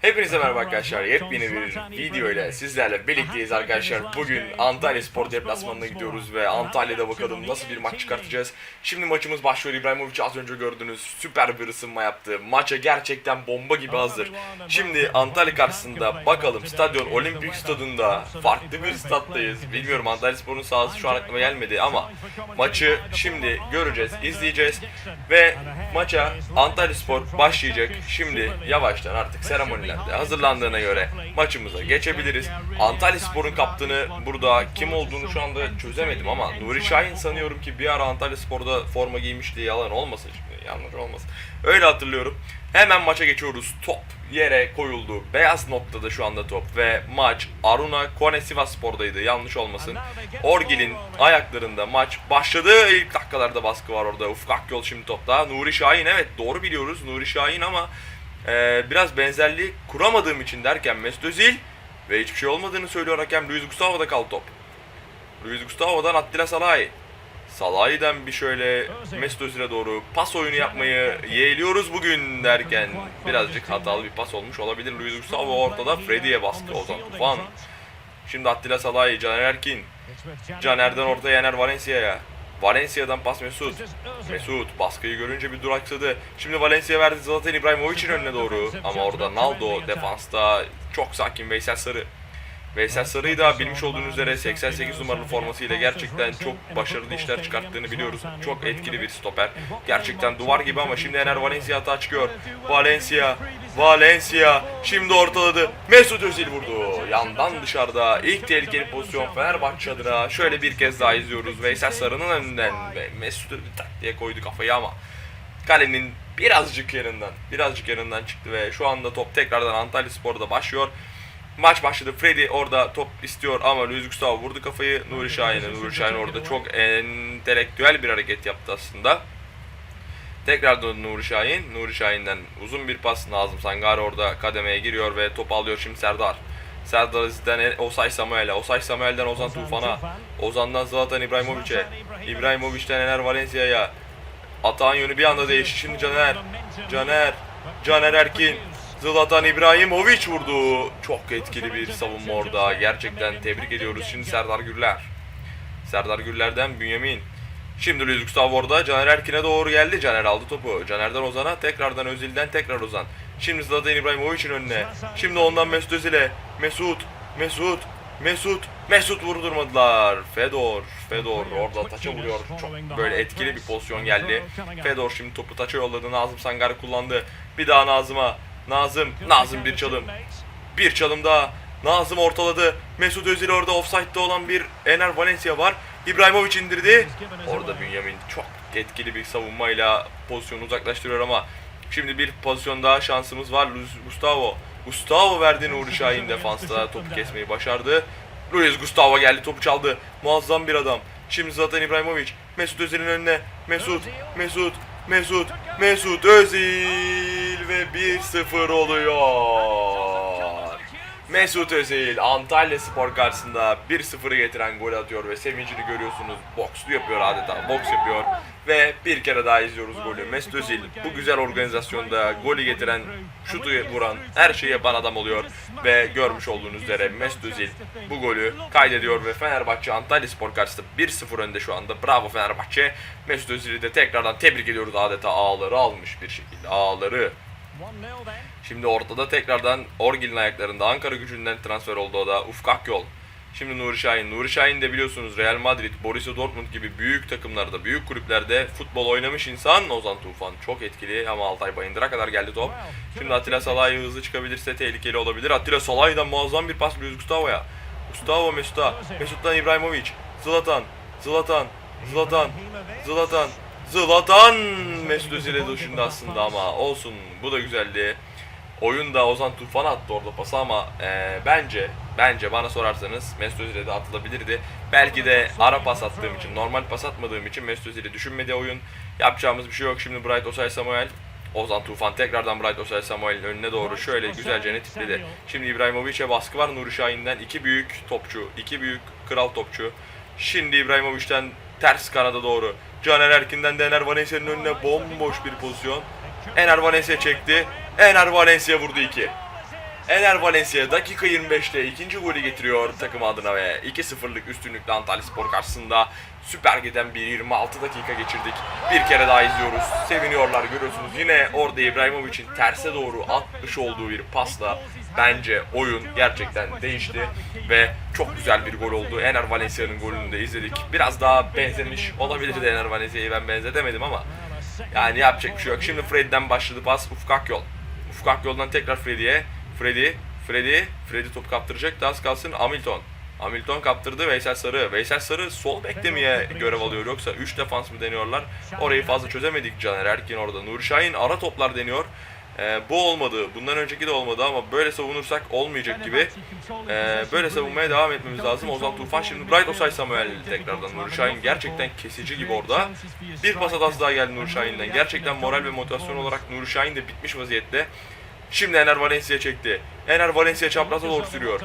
Hepinize merhaba arkadaşlar. Yepyeni bir video ile sizlerle birlikteyiz arkadaşlar. Bugün Antalya Spor deplasmanına gidiyoruz ve Antalya'da bakalım nasıl bir maç çıkartacağız. Şimdi maçımız başlıyor. İbrahimovic az önce gördünüz süper bir ısınma yaptı. Maça gerçekten bomba gibi hazır. Şimdi Antalya karşısında bakalım Stadyon Olimpik Stadında farklı bir staddayız. Bilmiyorum Antalya Spor'un sahası şu an aklıma gelmedi ama maçı şimdi göreceğiz, izleyeceğiz ve maça Antalya Spor başlayacak. Şimdi yavaştan artık seremonilerde hazırlandığına göre maçımıza geçebiliriz. Antalya Spor'un kaptanı burada kim olduğunu şu anda çözemedim ama Nuri Şahin sanıyorum ki bir ara Antalya Spor'da forma giymişti. Yalan olmasın şimdi yanlış olmasın. Öyle hatırlıyorum. Hemen maça geçiyoruz. Top yere koyuldu. Beyaz noktada şu anda top ve maç Aruna Kone Sivas Spor'daydı. Yanlış olmasın. Orgil'in ayaklarında maç başladı. İlk dakikalarda baskı var orada. Ufuk Akyol şimdi topta. Nuri Şahin evet doğru biliyoruz. Nuri Şahin ama e, biraz benzerliği kuramadığım için derken Mesut Özil ve hiçbir şey olmadığını söylüyor hakem. Luis Gustavo'da kaldı top. Luis Gustavo'dan Attila Salai. Salah'dan bir şöyle Mesut Özil'e doğru pas oyunu yapmayı yeğliyoruz bugün derken birazcık hatalı bir pas olmuş olabilir. Luis Gustavo ortada Freddy'ye baskı Ozan Tufan. Şimdi Attila Salah'ı, Caner Erkin. Caner'den ortaya Yener Valencia'ya. Valencia'dan pas Mesut. Mesut baskıyı görünce bir duraksadı. Şimdi Valencia verdi Zlatan İbrahimovic'in önüne doğru. Ama orada Naldo defansta çok sakin Veysel Sarı. Veysel Sarı'yı da bilmiş olduğunuz üzere 88 numaralı formasıyla gerçekten çok başarılı işler çıkarttığını biliyoruz. Çok etkili bir stoper. Gerçekten duvar gibi ama şimdi Ener Valencia hata çıkıyor. Valencia, Valencia şimdi ortaladı. Mesut Özil vurdu. Yandan dışarıda ilk tehlikeli pozisyon Fenerbahçe adına. Şöyle bir kez daha izliyoruz. Veysel Sarı'nın önünden Mesut tak diye koydu kafayı ama kalenin birazcık yanından, birazcık yanından çıktı ve şu anda top tekrardan Antalya Spor'da başlıyor. Maç başladı. Freddy orada top istiyor ama Luis Gustavo vurdu kafayı Nuri Şahin'e. Nuri Şahin orada çok entelektüel bir hareket yaptı aslında. Tekrardan Nuri Şahin. Nuri Şahin'den uzun bir pas. Nazım Sangare orada kademeye giriyor ve top alıyor şimdi Serdar. Serdar Aziz'den Osay Samuel'e. Osay Samuel'den Ozan Tufan'a. Ozan'dan Zlatan İbrahimovic'e. İbrahimovic'den Ener Valencia'ya. Atağın yönü bir anda değişti. Şimdi Caner. Caner. Caner Erkin. Zlatan İbrahimovic vurdu. Çok etkili bir savunma orada. Gerçekten tebrik ediyoruz. Şimdi Serdar Gürler. Serdar Gürler'den Bünyamin. Şimdi Luis Gustavo orada. Caner Erkin'e doğru geldi. Caner aldı topu. Caner'den Ozan'a. Tekrardan Özil'den tekrar Ozan. Şimdi Zlatan İbrahimovic'in önüne. Şimdi ondan Mesut Özil'e. Mesut. Mesut. Mesut. Mesut vurdurmadılar. Fedor. Fedor orada taça vuruyor. Çok böyle etkili bir pozisyon geldi. Fedor şimdi topu taça yolladı. Nazım Sangar kullandı. Bir daha Nazım'a. Nazım. Nazım bir çalım. Bir çalım daha. Nazım ortaladı. Mesut Özil orada offside'da olan bir Ener Valencia var. İbrahimovic indirdi. Orada Bünyamin çok etkili bir savunmayla pozisyonu uzaklaştırıyor ama şimdi bir pozisyon daha şansımız var. Luis Gustavo. Gustavo verdi Nuri Şahin defansta topu kesmeyi başardı. Luis Gustavo geldi topu çaldı. Muazzam bir adam. Şimdi Zlatan İbrahimovic. Mesut Özil'in önüne. Mesut, Mesut, Mesut, Mesut Özil ve 1-0 oluyor. Mesut Özil Antalya Spor karşısında 1-0'ı getiren gol atıyor ve sevincini görüyorsunuz. Bokslu yapıyor adeta. Boks yapıyor ve bir kere daha izliyoruz golü. Mesut Özil bu güzel organizasyonda golü getiren, şutu vuran, her şeyi yapan adam oluyor ve görmüş olduğunuz üzere Mesut Özil bu golü kaydediyor ve Fenerbahçe Antalya Spor karşısında 1-0 önde şu anda. Bravo Fenerbahçe. Mesut Özil'i de tekrardan tebrik ediyoruz adeta ağları almış bir şekilde. Ağları. Şimdi ortada tekrardan Orgil'in ayaklarında Ankara gücünden transfer oldu da Ufuk Akyol. Şimdi Nuri Şahin. Nuri Şahin de biliyorsunuz Real Madrid, Borussia Dortmund gibi büyük takımlarda, büyük kulüplerde futbol oynamış insan Ozan Tufan. Çok etkili ama Altay Bayındır'a kadar geldi top. Şimdi Attila Salah'ı hızlı çıkabilirse tehlikeli olabilir. Attila Salah'dan muazzam bir pas Luis Gustavo'ya. Gustavo Mesut'a. Mesut'tan İbrahimovic. Zlatan. Zlatan. Zlatan. Zlatan. Zlatan Mesut Özil'e dışında aslında ama olsun bu da güzeldi. Oyunda Ozan Tufan attı orada pası ama e, bence bence bana sorarsanız Mesut Özil'e de atılabilirdi. Belki de ara pas attığım için, normal pas atmadığım için Mesut Özil'i düşünmedi oyun. Yapacağımız bir şey yok. Şimdi Bright Osay Samuel Ozan Tufan tekrardan Bright Osay Samuel'in önüne doğru şöyle güzelce ne tipledi. Şimdi İbrahimovic'e baskı var Nuri Şahin'den. iki büyük topçu, iki büyük kral topçu. Şimdi İbrahimovic'ten ters kanada doğru. Caner Erkin'den de Ener Valencia'nın önüne bomboş bir pozisyon. Ener Valencia çekti. Ener Valencia vurdu 2. Ener Valencia dakika 25'te ikinci golü getiriyor takım adına ve 2-0'lık üstünlükle Antalya Spor karşısında süper giden bir 26 dakika geçirdik. Bir kere daha izliyoruz. Seviniyorlar görüyorsunuz. Yine orada İbrahimovic'in terse doğru atmış olduğu bir pasla bence oyun gerçekten değişti ve çok güzel bir gol oldu. Ener Valencia'nın golünü de izledik. Biraz daha benzemiş olabilirdi Ener Valencia'yı ben benzetemedim ama yani yapacak bir şey yok. Şimdi Fred'den başladı pas Ufuk Akyol. Ufuk Akyol'dan tekrar Freddy'ye. Freddy, Freddy, Freddy top kaptıracak. Az kalsın Hamilton. Hamilton kaptırdı Veysel Sarı. Veysel Sarı sol bekte miye görev alıyor yoksa 3 defans mı deniyorlar? Orayı fazla çözemedik Caner Erkin orada. Nuri Şahin ara toplar deniyor. Ee, bu olmadı. Bundan önceki de olmadı ama böyle savunursak olmayacak gibi. Ee, böyle savunmaya devam etmemiz lazım. Ozan Tufan şimdi Bright Osay Samuel tekrardan. Nuri Şahin gerçekten kesici gibi orada. Bir pas hatası daha geldi Nuri Şahin'den. Gerçekten moral ve motivasyon olarak Nuri Şahin de bitmiş vaziyette. Şimdi Ener Valencia çekti. Ener Valencia çapraza doğru sürüyor.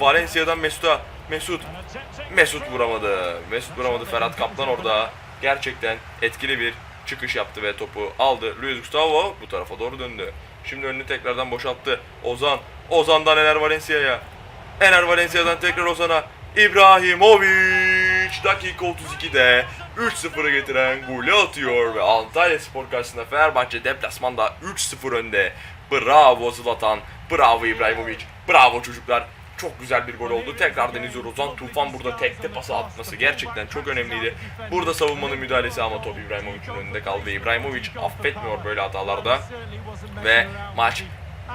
Valencia'dan Mesut'a. Mesut. Mesut vuramadı. Mesut vuramadı. Ferhat Kaplan orada. Gerçekten etkili bir çıkış yaptı ve topu aldı. Luis Gustavo bu tarafa doğru döndü. Şimdi önünü tekrardan boşalttı. Ozan. Ozan'dan Ener Valencia'ya. Ener Valencia'dan tekrar Ozan'a. İbrahimovic dakika 32'de 3-0'ı getiren golü atıyor ve Antalya Spor karşısında Fenerbahçe deplasmanda 3-0 önde. Bravo Zlatan, bravo İbrahimovic, bravo çocuklar. Çok güzel bir gol oldu. Tekrar Deniz Ozan Tufan burada tekte pası atması gerçekten çok önemliydi. Burada savunmanın müdahalesi ama top İbrahimovic'in önünde kaldı. İbrahimovic affetmiyor böyle hatalarda. Ve maç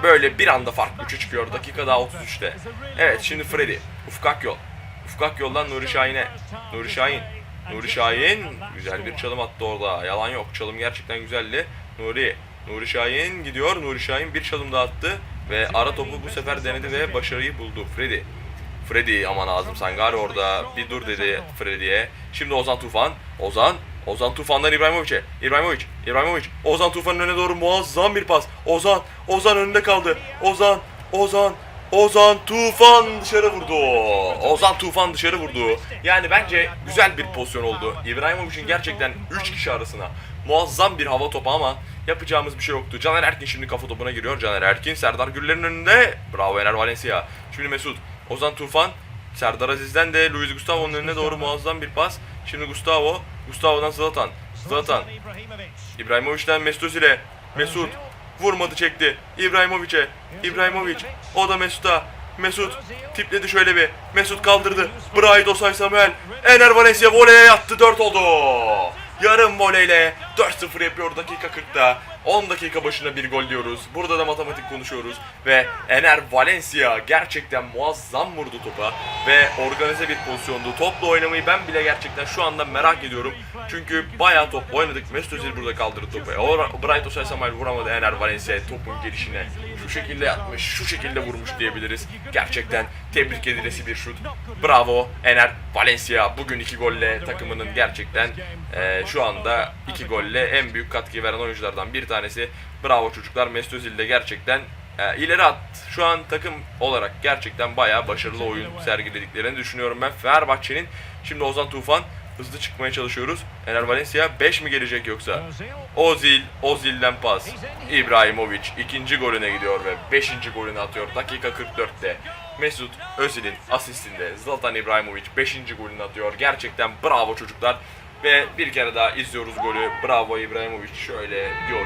böyle bir anda fark 3'e çıkıyor. Dakika daha 33'te. Evet şimdi Freddy. Ufuk Akyol. Ufuk Akyol'dan Nuri Şahin'e. Nuri Şahin. Nuri Şahin güzel bir çalım attı orada. Yalan yok. Çalım gerçekten güzeldi. Nuri. Nuri Şahin gidiyor. Nuri Şahin bir çalım daha attı. Ve ara topu bu sefer denedi ve başarıyı buldu. Freddy. Freddy aman Nazım Sangare orada bir dur dedi Freddy'ye. Şimdi Ozan Tufan. Ozan. Ozan Tufan'dan İbrahimovic'e. İbrahimovic. İbrahimovic. Ozan Tufan'ın önüne doğru muazzam bir pas. Ozan. Ozan önünde kaldı. Ozan. Ozan. Ozan Tufan dışarı vurdu. Ozan Tufan dışarı vurdu. Yani bence güzel bir pozisyon oldu. İbrahimovic'in gerçekten 3 kişi arasına muazzam bir hava topu ama yapacağımız bir şey yoktu. Caner Erkin şimdi kafa topuna giriyor. Caner Erkin Serdar Gürler'in önünde. Bravo Ener Valencia. Şimdi Mesut. Ozan Tufan. Serdar Aziz'den de Luis Gustavo'nun önüne doğru muazzam bir pas. Şimdi Gustavo. Gustavo'dan Zlatan. Zlatan. İbrahimovic'den Mesut Özil'e. Mesut. Vurmadı çekti. İbrahimovic'e. İbrahimovic. O da Mesut'a. Mesut tipledi şöyle bir. Mesut kaldırdı. Bright Osay Samuel. Ener Valencia voleye yattı. 4 oldu. Yarım voleyle 4-0 yapıyor dakika 40'ta. 10 dakika başına bir gol diyoruz. Burada da matematik konuşuyoruz. Ve Ener Valencia gerçekten muazzam vurdu topa. Ve organize bir pozisyondu. Topla oynamayı ben bile gerçekten şu anda merak ediyorum. Çünkü bayağı top oynadık. Mesut Özil burada kaldırdı topu. O Bright Osay Samuel vuramadı Ener Valencia topun gelişine. Şekilde yatmış, şu şekilde vurmuş diyebiliriz. Gerçekten tebrik edilesi bir şut. Bravo Ener Valencia. Bugün iki golle takımının gerçekten e, şu anda iki golle en büyük katkı veren oyunculardan bir tanesi. Bravo çocuklar. Mesut Özil de gerçekten e, ileri at. Şu an takım olarak gerçekten bayağı başarılı oyun sergilediklerini düşünüyorum ben. Fenerbahçe'nin şimdi Ozan Tufan hızlı çıkmaya çalışıyoruz. Ener Valencia 5 mi gelecek yoksa? Ozil, Ozil'den pas. İbrahimovic ikinci golüne gidiyor ve 5. golünü atıyor dakika 44'te. Mesut Özil'in asistinde Zlatan İbrahimovic 5. golünü atıyor. Gerçekten bravo çocuklar. Ve bir kere daha izliyoruz golü. Bravo İbrahimovic şöyle diyor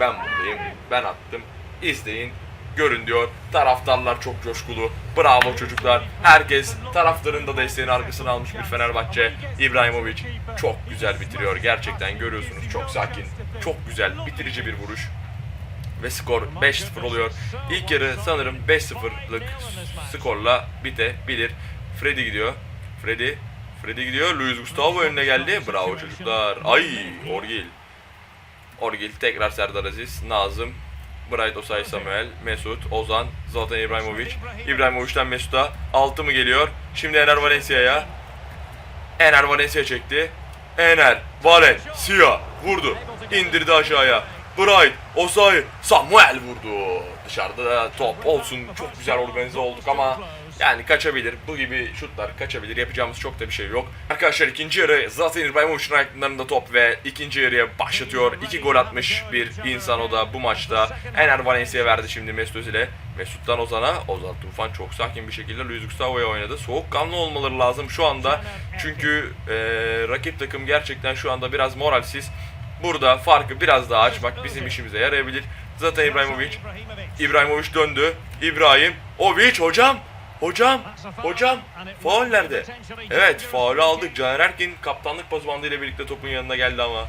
ben buradayım, ben attım. İzleyin, görün diyor. Taraftarlar çok coşkulu. Bravo çocuklar. Herkes taraftarın da desteğini arkasına almış bir Fenerbahçe. İbrahimovic çok güzel bitiriyor. Gerçekten görüyorsunuz çok sakin, çok güzel bitirici bir vuruş ve skor 5-0 oluyor. İlk yarı sanırım 5-0'lık skorla bitebilir. Freddy gidiyor. Freddy. Freddy gidiyor. Luis Gustavo önüne geldi. Bravo çocuklar. Ay Orgil. Orgil tekrar Serdar Aziz. Nazım. Bright Osay Samuel, Mesut, Ozan, Zlatan İbrahimovic. İbrahimovic'den Mesut'a 6 mı geliyor? Şimdi Ener Valencia'ya. Ener Valencia çekti. Ener Valencia vurdu. İndirdi aşağıya. Bright, Osay, Samuel vurdu. Dışarıda da top olsun. Çok güzel organize olduk ama yani kaçabilir. Bu gibi şutlar kaçabilir. Yapacağımız çok da bir şey yok. Arkadaşlar ikinci yarı Zlatan İbrahimovic'in ayaklarında top ve ikinci yarıya başlatıyor. İki gol atmış bir insan o da bu maçta. Ener Valencia verdi şimdi Mesut Özil'e. Mesut'tan Ozan'a. Ozan Tufan çok sakin bir şekilde Luis Gustavo'ya oynadı. Soğukkanlı olmaları lazım şu anda. Çünkü e, rakip takım gerçekten şu anda biraz moralsiz. Burada farkı biraz daha açmak bizim işimize yarayabilir. Zaten İbrahimovic. İbrahimovic döndü. İbrahim. Ovic hocam. Hocam. Hocam. Faul nerede? Evet faulü aldık. Caner Erkin kaptanlık pası bandıyla birlikte topun yanına geldi ama.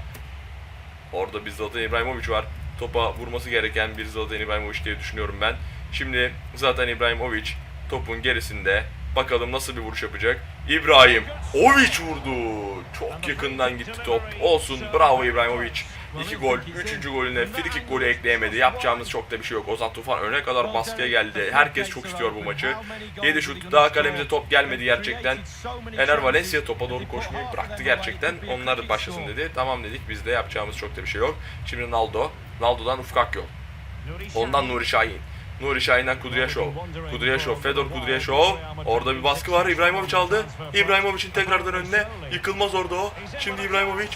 Orada bir Zlatan İbrahimovic var. Topa vurması gereken bir Zlatan İbrahimovic diye düşünüyorum ben. Şimdi Zlatan İbrahimovic topun gerisinde. Bakalım nasıl bir vuruş yapacak. İbrahim. Ovic vurdu. Çok yakından gitti top. Olsun. Bravo İbrahimovic. 2 gol. 3. golüne frikik golü ekleyemedi. Yapacağımız çok da bir şey yok. Ozan Tufan öne kadar baskıya geldi. Herkes çok istiyor bu maçı. 7 şut. Daha kalemize top gelmedi gerçekten. Ener Valencia topa doğru koşmayı bıraktı gerçekten. Onlar başlasın dedi. Tamam dedik. Biz de yapacağımız çok da bir şey yok. Şimdi Naldo. Naldo'dan Ufuk Akyol. Ondan Nuri Şahin. Nuri Şahin'den Kudryashov. Kudryashov, Fedor Kudryashov. Orada bir baskı var. İbrahimovic aldı. İbrahimovic'in tekrardan önüne. Yıkılmaz orada o. Şimdi İbrahimovic.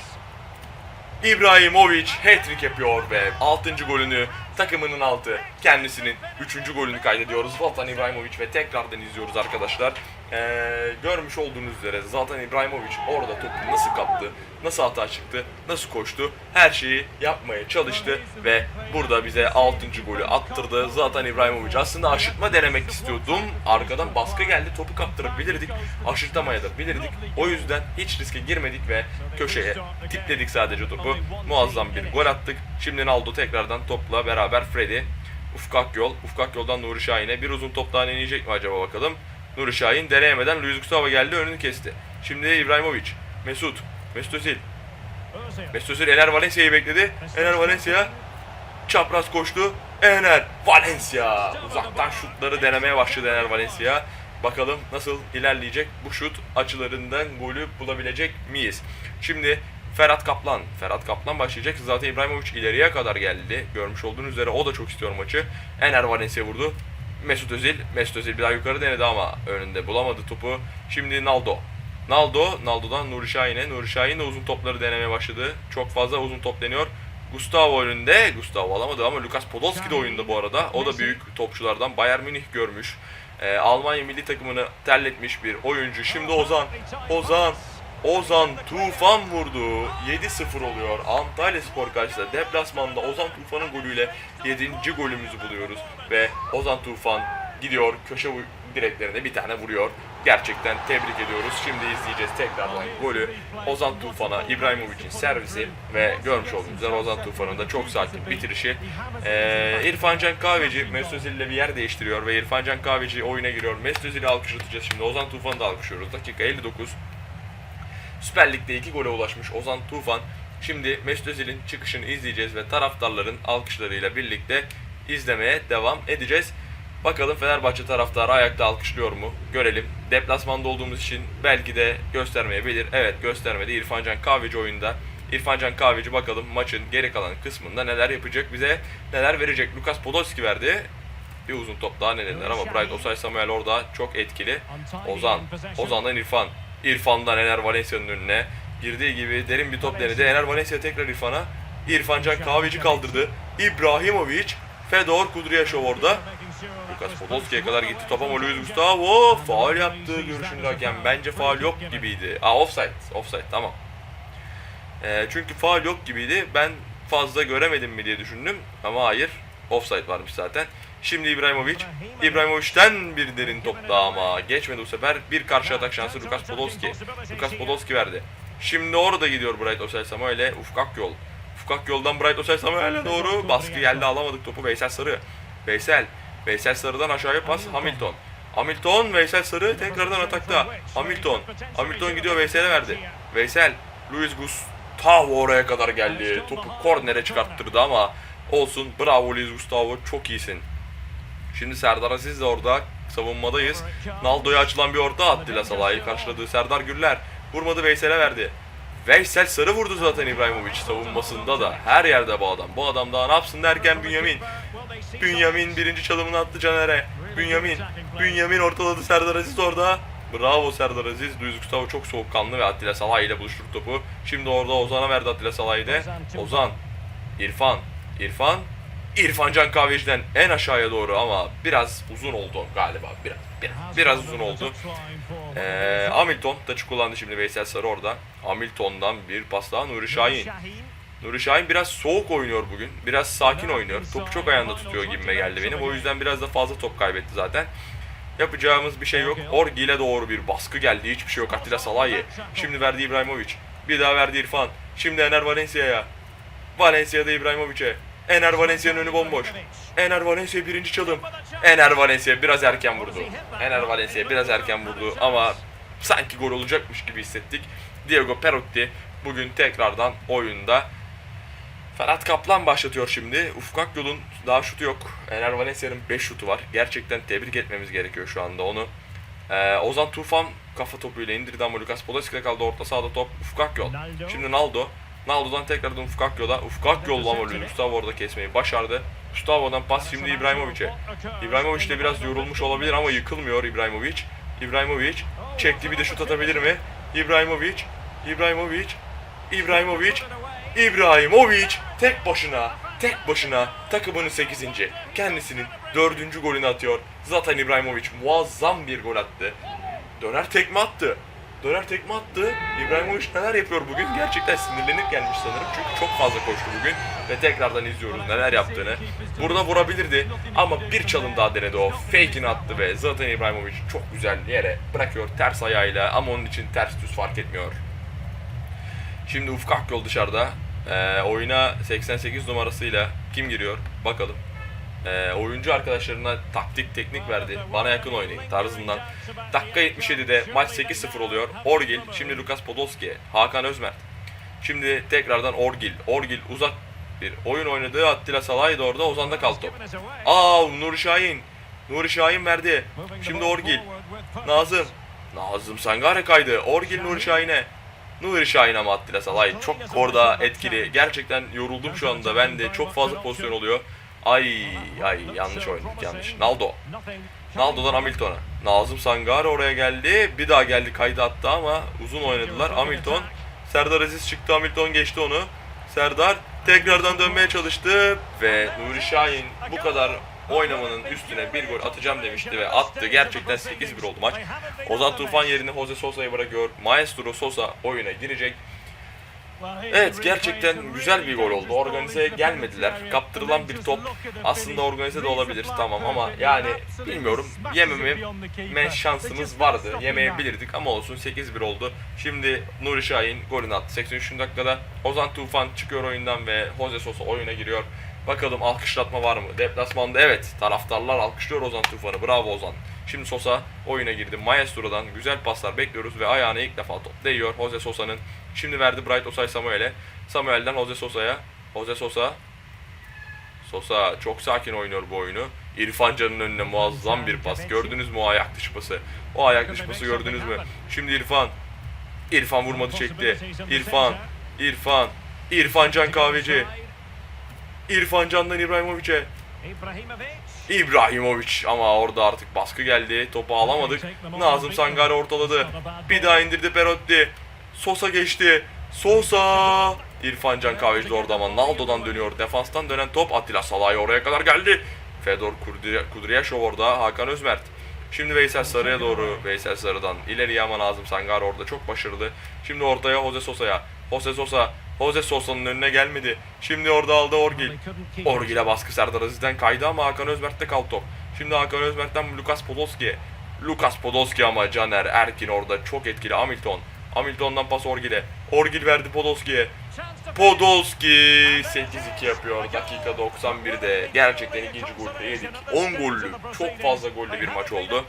İbrahimovic hat-trick yapıyor ve 6. golünü takımının altı kendisinin 3. golünü kaydediyoruz. Zlatan İbrahimovic ve tekrardan izliyoruz arkadaşlar. Ee, görmüş olduğunuz üzere Zlatan İbrahimovic orada topu nasıl kaptı, nasıl hata çıktı, nasıl koştu her şeyi yapmaya çalıştı ve burada bize 6. golü attırdı. Zlatan İbrahimovic aslında aşırtma denemek istiyordum. Arkadan baskı geldi topu kaptırabilirdik. Aşırtamayabilirdik. O yüzden hiç riske girmedik ve köşeye tipledik sadece topu. Muazzam bir gol attık. Şimdi Naldo tekrardan topla beraber Freddy. Ufuk Akyol. Ufuk Akyol'dan Nuri Şahin'e. Bir uzun top daha deneyecek mi acaba bakalım. Nuri Şahin deneyemeden Luis Gustavo geldi önünü kesti. Şimdi İbrahimovic. Mesut. Mesut Özil. Mesut Özil Ener Valencia'yı bekledi. Ener Valencia çapraz koştu. Ener Valencia uzaktan şutları denemeye başladı Ener Valencia. Bakalım nasıl ilerleyecek bu şut açılarından golü bulabilecek miyiz? Şimdi Ferhat Kaplan. Ferhat Kaplan başlayacak. Zaten İbrahimovic ileriye kadar geldi. Görmüş olduğunuz üzere o da çok istiyor maçı. Ener Valencia vurdu. Mesut Özil. Mesut Özil bir daha yukarı denedi ama önünde bulamadı topu. Şimdi Naldo. Naldo, Naldo'dan Nuri Şahin'e. Nuri Şahin de uzun topları denemeye başladı. Çok fazla uzun top deniyor. Gustavo önünde. Gustavo alamadı ama Lukas Podolski de oyunda bu arada. O da büyük topçulardan. Bayern Münih görmüş. Ee, Almanya milli takımını terletmiş bir oyuncu. Şimdi Ozan. Ozan. Ozan Tufan vurdu. 7-0 oluyor. Antalya Spor karşısında deplasmanda Ozan Tufan'ın golüyle 7. golümüzü buluyoruz. Ve Ozan Tufan gidiyor köşe direklerine bir tane vuruyor. Gerçekten tebrik ediyoruz. Şimdi izleyeceğiz tekrardan golü. Ozan Tufan'a İbrahimovic'in servisi ve görmüş olduğunuz üzere Ozan Tufan'ın da çok sakin bitirişi. Ee, İrfan Can Kahveci Mesut ile bir yer değiştiriyor ve İrfan Can Kahveci oyuna giriyor. Mesut Özil'i alkışlatacağız şimdi. Ozan Tufan'ı da alkışlıyoruz. Dakika 59. Süper Lig'de 2 gole ulaşmış Ozan Tufan. Şimdi Mesut Özil'in çıkışını izleyeceğiz ve taraftarların alkışlarıyla birlikte izlemeye devam edeceğiz. Bakalım Fenerbahçe taraftarı ayakta alkışlıyor mu? Görelim. Deplasmanda olduğumuz için belki de göstermeyebilir. Evet göstermedi. İrfan Can Kahveci oyunda. İrfan Can Kahveci bakalım maçın geri kalan kısmında neler yapacak bize neler verecek. Lukas Podolski verdi. Bir uzun top daha denediler ama Bright Osay Samuel orada çok etkili. Ozan. Ozan'dan İrfan. İrfan'dan Ener Valencia'nın önüne. Girdiği gibi derin bir top denedi. Ener Valencia tekrar İrfan'a. İrfan Can Kahveci kaldırdı. İbrahimovic. Fedor Kudryashov orada. Lukas Podolski'ye kadar gitti top ama Luis Gustavo faul yaptı görüşünde hakem. Bence faul yok gibiydi. Aa offside. Offside tamam. Ee, çünkü faul yok gibiydi. Ben fazla göremedim mi diye düşündüm. Ama hayır. Offside varmış zaten. Şimdi İbrahimovic. İbrahimovic'ten bir derin top daha ama geçmedi bu sefer. Bir karşı atak şansı Lukas Podolski. Lukas Podolski verdi. Şimdi orada gidiyor Bright Osay Samuel'e. Ufuk Akyol. Ufuk Akyol'dan Bright Osay Samuel'e doğru. Baskı geldi alamadık topu. Veysel Sarı. Veysel. Veysel Sarı'dan aşağıya pas Hamilton. Hamilton, Veysel Sarı tekrardan atakta. Hamilton. Hamilton gidiyor Veysel'e verdi. Veysel. Luis Gustavo oraya kadar geldi. Topu kornere çıkarttırdı ama olsun. Bravo Luis Gustavo. Çok iyisin. Şimdi Serdar Aziz de orada. Savunmadayız. Naldo'ya açılan bir orta Attila Salah'ı karşıladığı Serdar Güller. Vurmadı Veysel'e verdi. Veysel sarı vurdu zaten İbrahimovic savunmasında da. Her yerde bu adam. Bu adam daha ne yapsın derken Bünyamin. Bünyamin birinci çalımını attı Caner'e. Bünyamin. Bünyamin ortaladı Serdar Aziz orada. Bravo Serdar Aziz. Luis Gustavo çok soğukkanlı ve Attila Salah ile buluşturdu topu. Şimdi orada Ozan'a verdi Attila Salah'ı de. Ozan. İrfan. İrfan. İrfan Can Kahveci'den en aşağıya doğru ama biraz uzun oldu galiba. Biraz biraz, biraz uzun oldu. Ee, Hamilton taçı kullandı şimdi Veysel Sarı orada. Hamilton'dan bir pas daha Nuri Şahin. Nuri Şahin biraz soğuk oynuyor bugün. Biraz sakin oynuyor. Topu çok ayağında tutuyor gibime geldi benim. O yüzden biraz da fazla top kaybetti zaten. Yapacağımız bir şey yok. Orgi ile doğru bir baskı geldi. Hiçbir şey yok. Attila Salahi. Şimdi verdi İbrahimovic. Bir daha verdi İrfan. Şimdi Ener Valencia'ya. Valencia'da İbrahimovic'e. Ener Valencia'nın önü bomboş. Ener Valencia birinci çalım. Ener Valencia biraz erken vurdu. Ener Valencia biraz erken vurdu ama sanki gol olacakmış gibi hissettik. Diego Perotti bugün tekrardan oyunda. Ferhat Kaplan başlatıyor şimdi. Ufuk Akyol'un daha şutu yok. Ener Valencia'nın 5 şutu var. Gerçekten tebrik etmemiz gerekiyor şu anda onu. Ee, Ozan Tufan kafa topuyla indirdi ama Lucas Podolski'de kaldı orta sahada top. Ufuk Akyol. Şimdi Naldo. Naldo'dan tekrardan Ufuk Akyol'a. Ufuk Akyol ama Gustavo orada kesmeyi başardı. Gustavo'dan pas şimdi İbrahimovic'e. İbrahimovic de biraz yorulmuş olabilir ama yıkılmıyor İbrahimovic. İbrahimovic çekti bir de şut atabilir mi? İbrahimovic. İbrahimovic. İbrahimovic. İbrahimovic tek başına tek başına takımının 8. kendisinin 4. golünü atıyor. Zaten İbrahimovic muazzam bir gol attı. Döner tekme attı. Döner tekme attı. İbrahimovic neler yapıyor bugün? Gerçekten sinirlenip gelmiş sanırım. Çünkü çok fazla koştu bugün. Ve tekrardan izliyoruz neler yaptığını. Burada vurabilirdi ama bir çalım daha denedi o. Fake'ini attı ve zaten İbrahimovic çok güzel yere bırakıyor ters ayağıyla ama onun için ters düz fark etmiyor. Şimdi Ufuk Akyol dışarıda. Ee, oyuna 88 numarasıyla kim giriyor? Bakalım. Ee, oyuncu arkadaşlarına taktik teknik verdi. Bana yakın oynayın tarzından. Dakika 77'de maç 8-0 oluyor. Orgil, şimdi Lukas Podolski, Hakan Özmert. Şimdi tekrardan Orgil. Orgil uzak bir oyun oynadı. Attila Salay da orada. Ozan'da kaldı top. Aa Nuri Şahin. Nuri Şahin verdi. Şimdi Orgil. Nazım. Nazım Sangare kaydı. Orgil Nuri Şahin'e. Nuri Şahin ama Attila Salay çok orada etkili. Gerçekten yoruldum şu anda. Ben de çok fazla pozisyon oluyor. Ay ay yanlış oynadık yanlış. Naldo. Naldo'dan Hamilton'a. Nazım Sangare oraya geldi. Bir daha geldi kaydı attı ama uzun oynadılar. Hamilton. Serdar Aziz çıktı. Hamilton geçti onu. Serdar tekrardan dönmeye çalıştı ve Nuri Şahin bu kadar oynamanın üstüne bir gol atacağım demişti ve attı. Gerçekten 8-1 oldu maç. Ozan Tufan yerine Jose Sosa'yı bırakıyor. Maestro Sosa oyuna girecek. Evet gerçekten güzel bir gol oldu. Organize gelmediler. Kaptırılan bir top aslında organize de olabilir tamam ama yani bilmiyorum yememe şansımız vardı. Yemeyebilirdik ama olsun 8-1 oldu. Şimdi Nuri Şahin golünü attı 83. dakikada. Ozan Tufan çıkıyor oyundan ve Jose Sosa oyuna giriyor. Bakalım alkışlatma var mı? Deplasmanda evet taraftarlar alkışlıyor Ozan Tufan'ı. Bravo Ozan. Şimdi Sosa oyuna girdi. Maestro'dan güzel paslar bekliyoruz ve ayağına ilk defa top değiyor Jose Sosa'nın. Şimdi verdi Bright Osay Samuel'e. Samuel'den Jose Sosa'ya. Jose Sosa. Sosa çok sakin oynuyor bu oyunu. İrfan Can'ın önüne muazzam bir pas. Gördünüz mü o ayak dışı pası? O ayak dışı pası gördünüz mü? Şimdi İrfan. İrfan vurmadı çekti. İrfan. İrfan. İrfan Can Kahveci. İrfan Can'dan İbrahimovic'e. İbrahimovic ama orada artık baskı geldi. Topu alamadık. Nazım Sangare ortaladı. Bir daha indirdi Perotti. Sosa geçti. Sosa. İrfan Can Kahveci de orada ama Naldo'dan dönüyor. Defanstan dönen top Attila Salay oraya kadar geldi. Fedor Kudryashov orada. Hakan Özmert. Şimdi Veysel Sarı'ya doğru Veysel Sarı'dan ileriye ama Nazım Sangare orada çok başarılı. Şimdi ortaya Jose Sosa'ya. Jose Sosa. Jose Sosa'nın önüne gelmedi. Şimdi orada aldı Orgil. Orgil'e baskı Serdar Aziz'den kaydı ama Hakan Özmert'te kaldı top. Şimdi Hakan Özmert'ten Lukas Podolski'ye. Lukas Podolski ama Caner Erkin orada çok etkili. Hamilton. Hamilton'dan pas Orgil'e. Orgil verdi Podolski'ye. Podolski 8-2 yapıyor dakika 91'de. Gerçekten ikinci golü yedik. 10 gollü, çok fazla gollü bir maç oldu.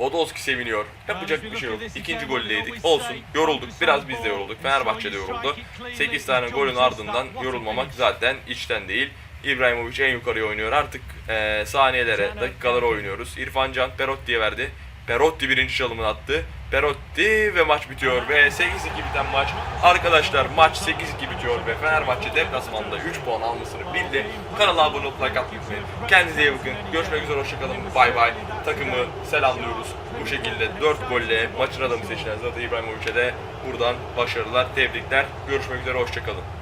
Podolski seviniyor. Yapacak bir şey yok. İkinci golü yedik. Olsun. Yorulduk. Biraz biz de yorulduk. Fenerbahçe de yoruldu. 8 tane golün ardından yorulmamak zaten içten değil. İbrahimovic en yukarıya oynuyor. Artık e, saniyelere, dakikalara oynuyoruz. İrfan Can Perotti'ye verdi. Perotti birinci çalımını attı. Perotti ve maç bitiyor ve 8-2 biten maç. Arkadaşlar maç 8-2 bitiyor ve Fenerbahçe deplasmanda 3 puan almasını bildi. Kanala abone olup like atmayı unutmayın. Kendinize iyi bakın. Görüşmek üzere hoşçakalın. Bay bay. Takımı selamlıyoruz. Bu şekilde 4 golle maçın adamı seçilen Zlatan İbrahimovic'e de buradan başarılar, tebrikler. Görüşmek üzere hoşçakalın.